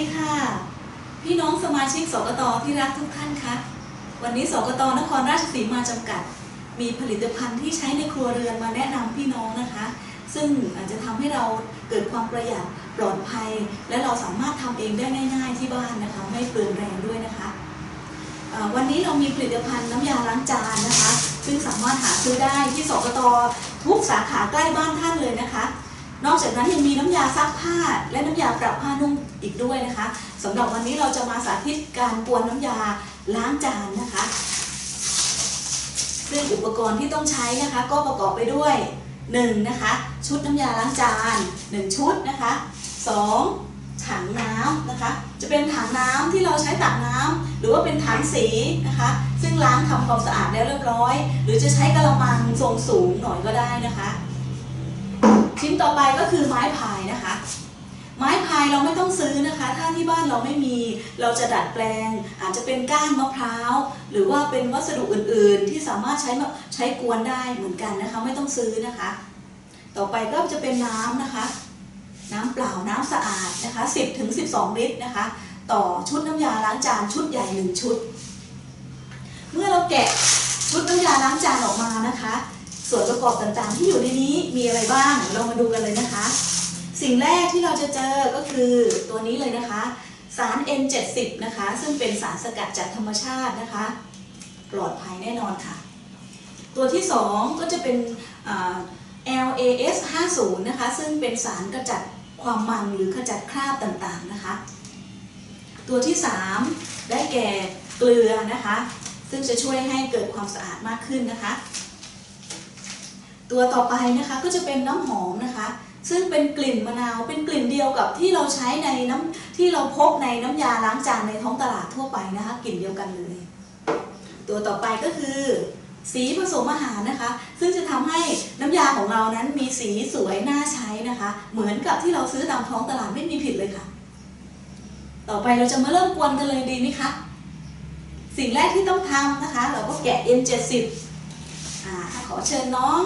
ดีค่ะ พี่น้องสมาชิกสกตที่รักทุกท่านคะวันนี้สกตนครราชสีมาจำกัด มีผลิตภัณฑ์ที่ใช้ในครัวเรือนมาแนะนำพี่น้องนะคะ ซึ่งอาจจะทำให้เราเกิดความประหยัดปลอดภัย และเราสามารถทำเองได้ง่ายๆที่บ้านนะคะ ไม่เปลืองแรงด้วยนะคะวันนี้เรามีผลิตภัณฑ์น้ำยาล้างจานนะคะ ซึ่งสามารถหาซื้อได้ที่สกตทุกสาขาใกล้บ้านท่านเลยนะคะ นอกจากนั้นยังมีน้ำยาซักผ้า และน้ำยาปรับผ้านุ่มอีกด้วยนะคะสำหรับวันนี้เราจะมาสาธิตการกวนน้ำยาล้างจานนะคะซึ่งอุปกรณ์ที่ต้องใช้นะคะ ก็ประกอบไปด้วย 1. นะคะชุดน้ำยาล้างจาน 1 ชุดนะคะ 2. ถังน้ำนะคะ จะเป็นถังน้ำที่เราใช้ตักน้ำหรือว่าเป็นถังสีนะคะ ซึ่งล้างทำความสะอาดแล้วเรียบร้อย หรือจะใช้กระมังทรงสูงหน่อยก็ได้นะคะ ชิ้นต่อไปก็คือไม้พายนะคะ ไม้พายเราไม่ต้องซื้อนะคะ ถ้าที่บ้านเราไม่มีเราจะดัดแปลง อาจจะเป็นก้านมะพร้าว หรือว่าเป็นวัสดุอื่นๆ ที่สามารถใช้มาใช้กวนได้เหมือนกันนะคะ ไม่ต้องซื้อนะคะ ต่อไปก็จะเป็นน้ำนะคะ น้ำเปล่าน้ำสะอาดนะคะ 10ถึง12 ลิตรนะคะ ต่อชุดน้ำยาล้างจานชุดใหญ่หนึ่งชุด เมื่อเราแกะชุดน้ำยาล้างจานออกมานะคะ ส่วนประกอบต่างๆ ที่อยู่ในนี้มีอะไรบ้างเรามาดูกันเลยนะคะ สิ่งแรกที่เราจะเจอก็คือตัวนี้เลยนะคะ สาร N70 นะคะ ซึ่งเป็นสารสกัดจากธรรมชาตินะคะ ปลอดภัยแน่นอนค่ะ ตัวที่ 2 ก็จะเป็น LAS 50นะคะ ซึ่งเป็นสารกระจัดความมันหรือขจัดคราบต่างๆนะคะ ตัวที่ 3 ได้แก่เกลือนะคะ ซึ่งจะช่วยให้เกิดความสะอาดมากขึ้นนะคะ ตัวต่อไปนะคะก็จะเป็นน้ำหอมนะคะ ซึ่งเป็นกลิ่นมะนาวเป็นกลิ่นเดียวกับที่เราใช้ในน้ำที่เราพบในน้ำยาล้างจานในท้องตลาดทั่วไปนะคะกลิ่นเดียวกันเลย ตัวต่อไปก็คือ สีผสมอาหารนะคะ ซึ่งจะทำให้น้ำยาของเรานั้นมีสีสวยน่าใช้นะคะ เหมือนกับที่เราซื้อตามท้องตลาดไม่มีผิดเลยค่ะ ต่อไปเราจะมาเริ่มกวนกันเลยดีไหมคะสิ่งแรกที่ต้องทำนะคะ เราก็แกะ N70 อ่าขอเชิญน้อง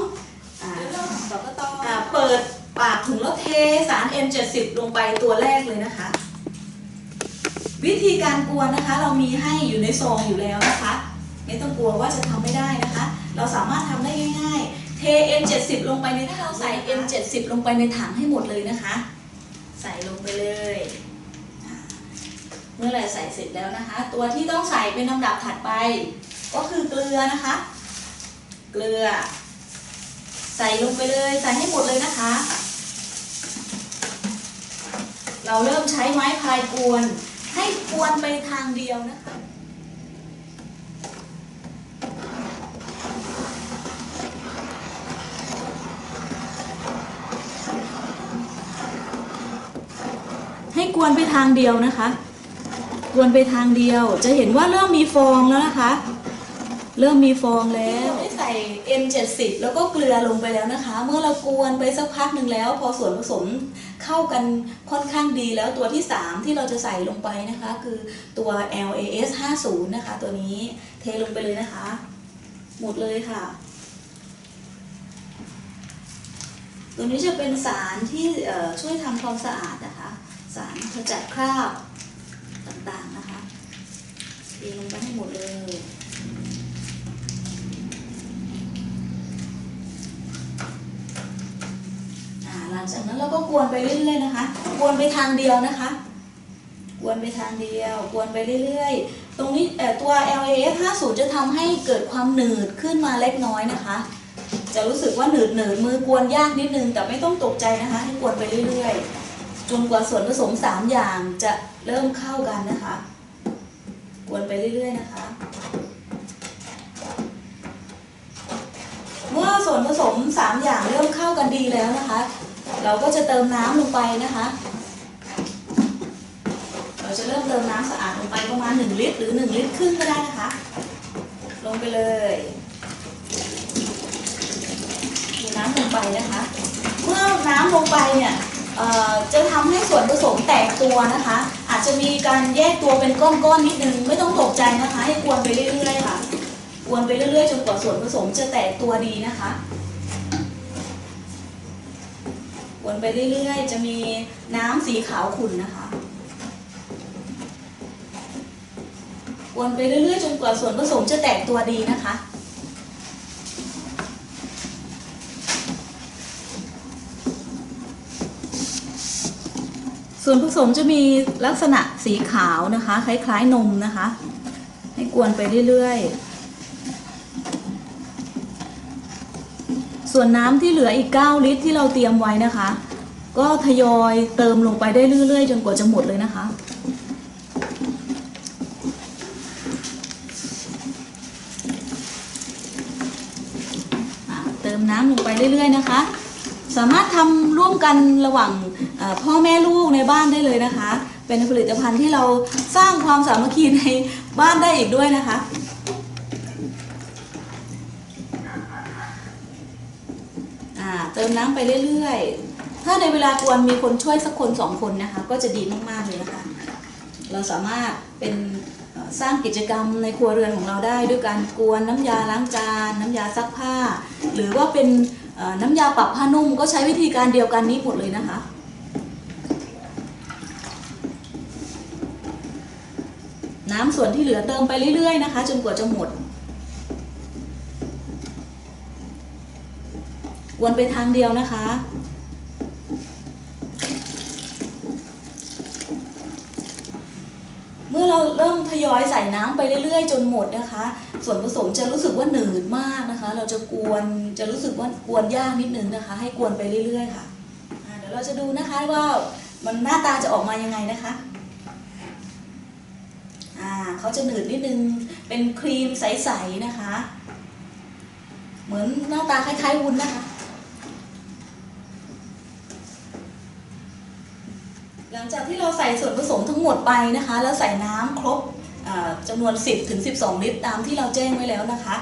สกตอ่าเปิดปากถุงแล้วเทสาร N70 ลงไปตัวแรกเลยนะคะ วิธีการกวนนะคะ เรามีให้อยู่ในซองอยู่แล้วนะคะ ไม่ต้องกลัวว่าจะทำไม่ได้นะคะ เราสามารถทำได้ง่ายๆ เท N70 ลงไปในถ้าเราใส่ N70 ลงไปในถังให้หมดเลยนะคะ ใส่ลงไปเลยอ่าเมื่อไหรใส่เสร็จแล้วนะคะ ตัวที่ต้องใส่เป็นลำดับถัดไป ก็คือเกลือนะคะ เกลือ ใส่ลงไปเลยใส่ให้หมดเลยนะคะ เราเริ่มใช้ไม้พายกวน ให้กวนไปทางเดียวนะคะ ให้กวนไปทางเดียวนะคะ กวนไปทางเดียวจะเห็นว่าเริ่มมีฟองแล้วนะคะ เริ่มมีฟองแล้วได้ใส่ N70 แล้วก็เกลือลงไปแล้วนะคะ เมื่อเรากวนไปสักพักหนึ่งแล้ว พอส่วนผสมเข้ากันค่อนข้างดีแล้วตัวที่ 3 ที่เราจะใส่ลงไปนะคะ คือตัว LAS 50นะคะ ตัวนี้เทลงไปเลยนะคะ หมดเลยค่ะ ตัวนี้จะเป็นสารที่ช่วยทำความสะอาดนะคะ สารขจัดคราบต่างๆนะคะเทลงไปให้หมดเลย อ่าหลั งจากนั้นเราก็กวนไปเรื่อยๆนะคะ กวนไปทางเดียวนะคะ กวนไปทางเดียว กวนไปเรื่อยๆ ตรงนี้ตัว LAS 50 จะทำให้เกิดความหนืดขึ้นมาเล็กน้อยนะคะ จะรู้สึกว่าหนืดหนืดๆมือกวนยากนิดนึง แต่ไม่ต้องตกใจนะคะ ให้กวนไปเรื่อยๆ จนกว่าส่วนผสม 3 อย่างจะเริ่มเข้ากันนะคะ กวนไปเรื่อยๆนะคะเมื่อส่วนผสม 3 อย่างเริ่มเข้ากันดีแล้วนะคะ เราก็จะเติมน้ำลงไปนะคะ เราจะเริ่มเติมน้ำสะอาดลงไปประมาณ 1 ลิตร หรือ 1 ลิตรครึ่งก็ได้นะคะ ลงไปเลยมีน้ำลงไปนะคะ เมื่อน้ำลงไปเนี่ยจะทำให้ส่วนผสมแตกตัวนะคะ อาจจะมีการแยกตัวเป็นก้อนๆนิดนึง ไม่ต้องตกใจนะคะ ให้กวนไปเรื่อยๆค่ะ กวนไปเรื่อยๆจนกว่าส่วนผสมจะแตกตัวดีนะคะ กวน ไปเรื่อยๆ จะมีน้ำสีขาวขุ่นนะคะกวนไปเรื่อยๆ จนกว่าส่วนผสมจะแตกตัวดีนะคะ ส่วนผสมจะมีลักษณะสีขาวนะคะ คล้ายๆนมนะคะ ให้กวนไปเรื่อยๆ ส่วนน้ำที่เหลืออีก 9 ลิตรที่เราเตรียมไว้นะคะ ก็ทยอยเติมลงไปได้เรื่อยๆ จนกว่าจะหมดเลยนะคะ เติมน้ำลงไปเรื่อยๆนะคะ สามารถทำร่วมกันระหว่างพ่อแม่ลูกในบ้านได้เลยนะคะ เป็นผลิตภัณฑ์ที่เราสร้างความสามัคคีในบ้านได้อีกด้วยนะคะเติมน้ำไปเรื่อยๆ ถ้าในเวลากวนมีคนช่วยสักคนสองคนนะคะ ก็จะดีมากๆเลยนะคะ เราสามารถเป็นสร้างกิจกรรมในครัวเรือนของเราได้ ด้วยการกวนน้ำยาล้างจาน น้ำยาซักผ้า หรือว่าเป็นน้ำยาปรับผ้านุ่มก็ใช้วิธีการเดียวกันนี้หมดเลยนะคะ น้ำส่วนที่เหลือเติมไปเรื่อยๆนะคะ จนกว่าจะหมดวนไปทางเดียวนะคะ เราเริ่มทยอยใส่น้ำไปเรื่อยๆ จนหมดนะคะ ส่วนผสมจะรู้สึกว่าหนืดมากนะคะ เราจะกวนจะรู้สึกว่ากวนยากนิดนึงนะคะ ให้กวนไปเรื่อยๆค่ะเดี๋ยวเราจะดูนะคะว่ามันหน้าตาจะออกมายังไงนะคะอ่าเขาจะหนืดนิดนึงเป็นครีมใสๆนะคะ เหมือนหน้าตาคล้ายๆวุ้นนะคะ หลั งจากที่เราใส่ส่วนผสมทั้งหมดไปนะคะ แล้วใส่น้ำครบจำนวน 10ถึง12 ลิตร ตามที่เราแจ้งไว้แล้วนะคะ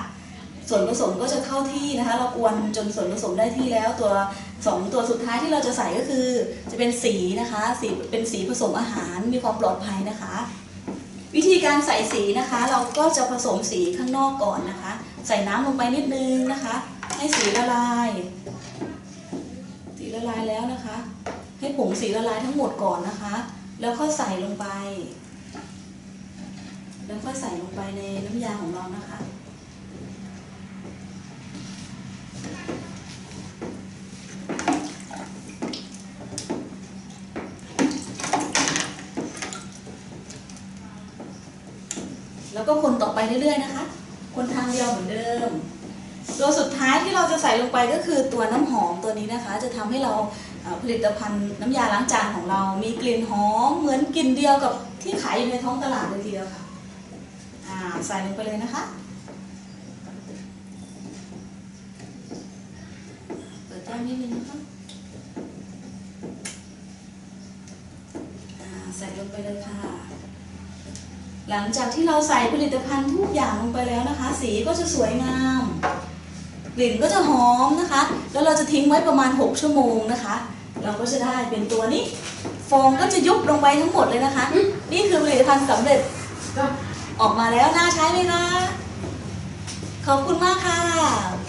ส่วนผสมก็จะเข้าที่นะคะ เรากวนจนส่วนผสมได้ที่แล้วตัวสองตัวสุดท้ายที่เราจะใส่ก็คือจะเป็นสีนะคะ สีเป็นสีผสมอาหารมีความปลอดภัยนะคะ วิธีการใส่สีนะคะ เราก็จะผสมสีข้างนอกก่อนนะคะ ใส่น้ำลงไปนิดนึงนะคะ ให้สีละลาย สีละลายแล้วนะคะ ให้ผงสีละลายทั้งหมดก่อนนะคะ แล้วก็ใส่ลงไป แล้วก็ใส่ลงไปในน้ำยาของเรานะคะแล้วก็คนต่อไปเรื่อยๆนะคะ คนทางเดียวเหมือนเดิม ตัวสุดท้ายที่เราจะใส่ลงไปก็คือตัวน้ำหอมตัวนี้นะคะ จะทำให้เราผลิตภัณฑ์น้ำยาล้างจานของเรา มีกลิ่นหอมเหมือนกลิ่นเดียวกับที่ขายอยู่ในท้องตลาดเลยทีเดียวค่ะใส่ลงไปเลยนะคะเปิดแก้วนิดนึงนะคะใส่ลงไปเลยค่ะ หลังจากที่เราใส่ผลิตภัณฑ์ทุกอย่างลงไปแล้วนะคะ สีก็จะสวยงาม กลิ่นก็จะหอมนะคะ แล้วเราจะทิ้งไว้ประมาณ 6 ชั่วโมงนะคะ เราก็จะได้เป็นตัวนี้ ฟองก็จะยุบลงไปทั้งหมดเลยนะคะ นี่คือผลิตภัณฑ์สำเร็จออกมาแล้วน่าใช้ไหมคะ ขอบคุณมากค่ะ